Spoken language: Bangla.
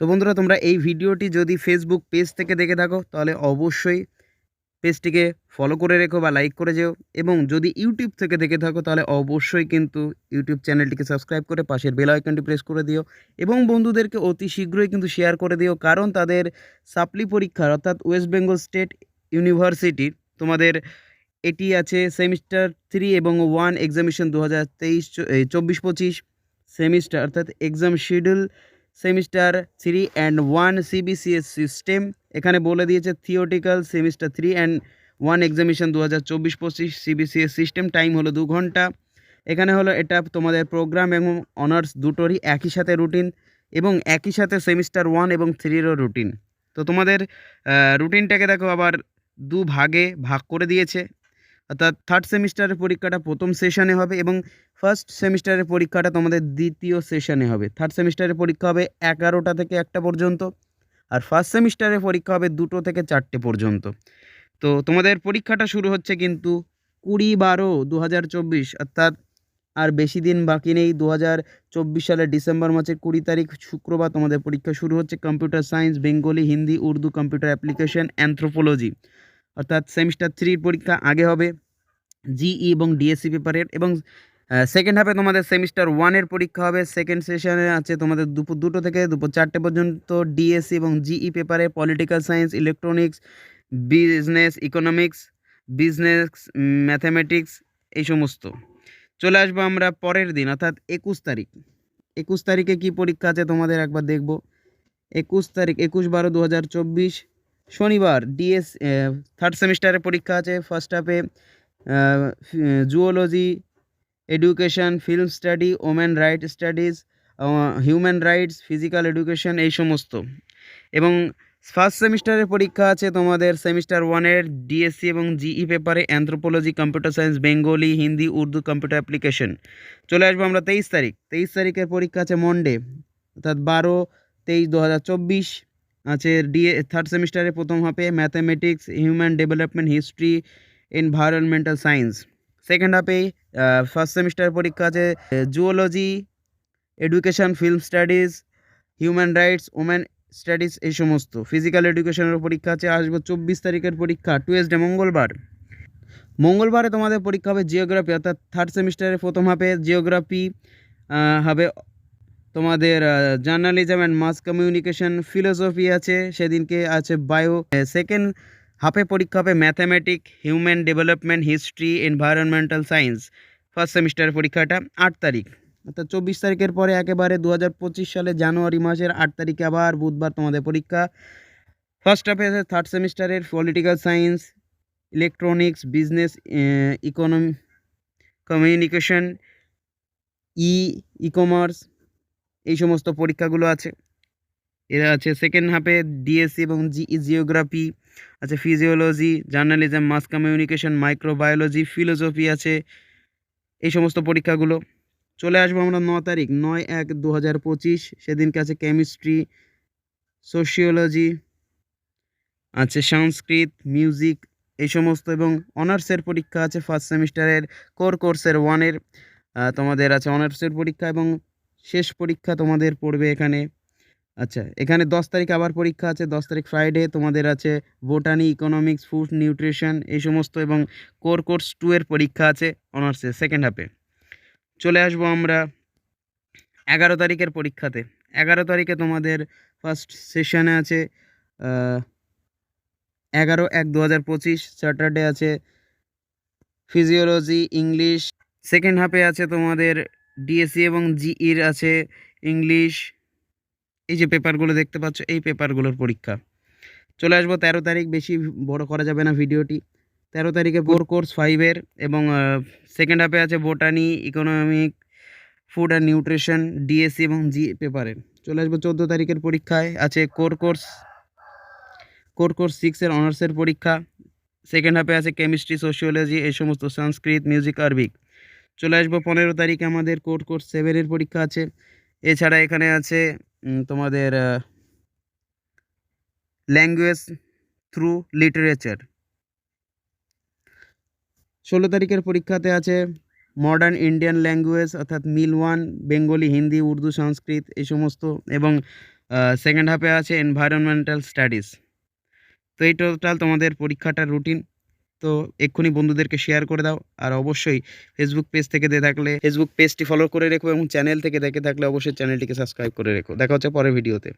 তো বন্ধুরা, তোমরা এই ভিডিওটি যদি ফেসবুক পেজ থেকে দেখে থাকো, তাহলে অবশ্যই পেজটিকে ফলো করে রেখো বা লাইক করে যেও। এবং যদি ইউটিউব থেকে দেখে থাকো, তাহলে অবশ্যই কিন্তু ইউটিউব চ্যানেলটিকে সাবস্ক্রাইব করে পাশের বেল আইকনটি প্রেস করে দিও। এবং বন্ধুদেরকে অতি শীঘ্রই কিন্তু শেয়ার করে দিও, কারণ তাদের সাপ্লি পরীক্ষার, অর্থাৎ ওয়েস্ট বেঙ্গল স্টেট ইউনিভার্সিটির তোমাদের এটি আছে সেমিস্টার থ্রি এবং ওয়ান এক্সামিশন দু হাজার তেইশ চব্বিশ পঁচিশ সেমিস্টার অর্থাৎ exam schedule semester three and one CBCS system. এখানে বলে দিয়েছে theoretical semester three and one examination দু হাজার চব্বিশ পঁচিশ সিবিসিএস সিস্টেম। টাইম হলো দু ঘণ্টা। এখানে হলো এটা তোমাদের প্রোগ্রাম এবং অনার্স দুটোরই একই সাথে রুটিন এবং একই সাথে সেমিস্টার ওয়ান এবং থ্রিরও রুটিন। তো তোমাদের রুটিনটাকে দেখো আবার দু ভাগে ভাগ করে দিয়েছে। অর্থাৎ থার্ড সেমিস্টারের পরীক্ষাটা প্রথম সেশনে হবে এবং ফার্স্ট সেমিস্টারের পরীক্ষাটা তোমাদের দ্বিতীয় সেশনে হবে। থার্ড সেমিস্টারের পরীক্ষা হবে এগারোটা থেকে একটা পর্যন্ত আর ফার্স্ট সেমিস্টারের পরীক্ষা হবে দুটো থেকে চারটে পর্যন্ত। তো তোমাদের পরীক্ষাটা শুরু হচ্ছে কিন্তু কুড়ি বারো দু অর্থাৎ আর বেশি দিন বাকি নেই। দু হাজার চব্বিশ সালের ডিসেম্বর মাসের কুড়ি তারিখ শুক্রবার তোমাদের পরীক্ষা শুরু হচ্ছে। Computer science, Bengali, Hindi, Urdu, computer application anthropology অর্থাৎ সেমিস্টার থ্রির পরীক্ষা আগে হবে জিই এবং ডিএসসি পেপারের এবং সেকেন্ড হাফে তোমাদের সেমিস্টার ওয়ানের পরীক্ষা হবে সেকেন্ড সেশনে আছে তোমাদের দুপুর দুটো থেকে দুপুর চারটে পর্যন্ত ডিএসসি এবং জিই পেপারে political science electronics business economics business mathematics এই সমস্ত। চলে আসব আমরা পরের দিন, অর্থাৎ একুশ তারিখ। একুশ তারিখে কি পরীক্ষা আছে তোমাদের একবার দেখব। একুশ তারিখ, একুশ বারো দু হাজার চব্বিশ শনিবার ডিএস থার্ড সেমিস্টারের পরীক্ষা আছে। ফার্স্ট হাফে zoology education film study women right studies human rights physical education এই সমস্ত। এবং ফার্স্ট সেমিস্টারের পরীক্ষা আছে তোমাদের সেমিস্টার ওয়ানের ডিএসসি এবং জিই পেপারে anthropology computer science Bengali Hindi Urdu computer application চলে আসব আমরা তেইশ তারিখ। তেইশ তারিখের পরীক্ষা আছে মন্ডে অর্থাৎ বারো তেইশ দু হাজার চব্বিশ। আছে ডিএ থার্ড সেমিস্টারে প্রথম হাফে mathematics human development history environmental science second হাফে ফার্স্ট সেমিস্টার পরীক্ষা আছে zoology education film studies human rights women studies এই সমস্ত। ফিজিক্যাল এডুকেশনের পরীক্ষা আছে, আসব চব্বিশ তারিখের পরীক্ষা টুয়েসডে মঙ্গলবার। মঙ্গলবারে তোমাদের পরীক্ষা হবে জিওগ্রাফি অর্থাৎ থার্ড সেমিস্টারের প্রথম হাফে জিওগ্রাফি হবে তোমাদের journalism and mass communication philosophy আছে, সেদিনকে আছে বায়ো সেকেন্ড হাফে পরীক্ষা হবে mathematic human development history environmental science first semester পরীক্ষাটা, আট তারিখ। অর্থাৎ চব্বিশ তারিখের পরে একেবারে দু হাজার পঁচিশ সালে জানুয়ারি মাসের আট তারিখে আবার বুধবার তোমাদের পরীক্ষা। ফার্স্ট হাফে থার্ড সেমিস্টারের political science electronics business economy communication e e commerce এই সমস্ত পরীক্ষাগুলো আছে। এরা আছে সেকেন্ড হাফে ডিএসসি এবং জিই জিওগ্রাফি আছে physiology journalism mass communication microbiology philosophy আছে। এই সমস্ত পরীক্ষাগুলো। চলে আসব আমরা ন তারিখ, নয় এক দু হাজার পঁচিশ। সেদিনকে আছে কেমিস্ট্রি সোশিওলজি আছে সংস্কৃত মিউজিক এই সমস্ত এবং অনার্সের পরীক্ষা আছে ফার্স্ট সেমিস্টারের কোর কোর্সের ওয়ানের তোমাদের আছে অনার্সের পরীক্ষা এবং শেষ পরীক্ষা তোমাদের পড়বে এখানে। আচ্ছা এখানে দশ তারিখ আবার পরীক্ষা আছে, দশ তারিখ ফ্রাইডে তোমাদের আছে বোটানি ইকোনমিক্স ফুড নিউট্রিশন এই সমস্ত এবং কোর কোর্স টু এর পরীক্ষা আছে অনার্সে সেকেন্ড হাফে চলে আসব আমরা এগারো তারিখের পরীক্ষাতে। এগারো তারিখে তোমাদের ফার্স্ট সেশনে আছে এগারো এক দু হাজার পঁচিশ স্যাটারডে আছে ফিজিওলজি ইংলিশ সেকেন্ড হাফে আছে তোমাদের ডিএসসি এবং জিইর আছে ইংলিশ এই যে পেপারগুলো দেখতে পাচ্ছ, এই পেপারগুলোর পরীক্ষা। চলে আসব, তেরো তারিখ, বেশি বড় করা যাবে না ভিডিওটি। তেরো তারিখে কোর কোর্স ফাইভের এবং সেকেন্ড হাফে আছে botany economic food and nutrition DSC এবং জি পেপারের চলে আসব চোদ্দ তারিখের পরীক্ষায়, আছে কোর কোর্স কোর কোর্স সিক্সের অনার্সের পরীক্ষা। সেকেন্ড হাফে আছে কেমিস্ট্রি সোশিওলজি এই সমস্ত সংস্কৃত মিউজিক আরবিক চলে আসব পনেরো তারিখে, আমাদের কোর্ট কোর্স সেভেনের পরীক্ষা আছে। এছাড়া এখানে আছে তোমাদের ল্যাঙ্গুয়েজ থ্রু লিটারেচার ষোলো তারিখের পরীক্ষাতে আছে মডার্ন ইন্ডিয়ান ল্যাঙ্গুয়েজ অর্থাৎ মিল ওয়ান, বেঙ্গলি, হিন্দি, উর্দু, সংস্কৃত, এই সমস্ত, এবং সেকেন্ড হাফে আছে এনভায়রনমেন্টাল স্টাডিজ তো এই টোটাল তোমাদের পরীক্ষাটার রুটিন তো এক্ষুনি বন্ধুদেরকে শেয়ার করে দাও। আর অবশ্যই ফেসবুক পেজ থেকে দিয়ে থাকলে ফেসবুক পেজটি ফলো করে রেখো এবং চ্যানেল থেকে দেখে থাকলে অবশ্যই চ্যানেলটিকে সাবস্ক্রাইব করে রেখো। দেখা হচ্ছে পরের ভিডিওতে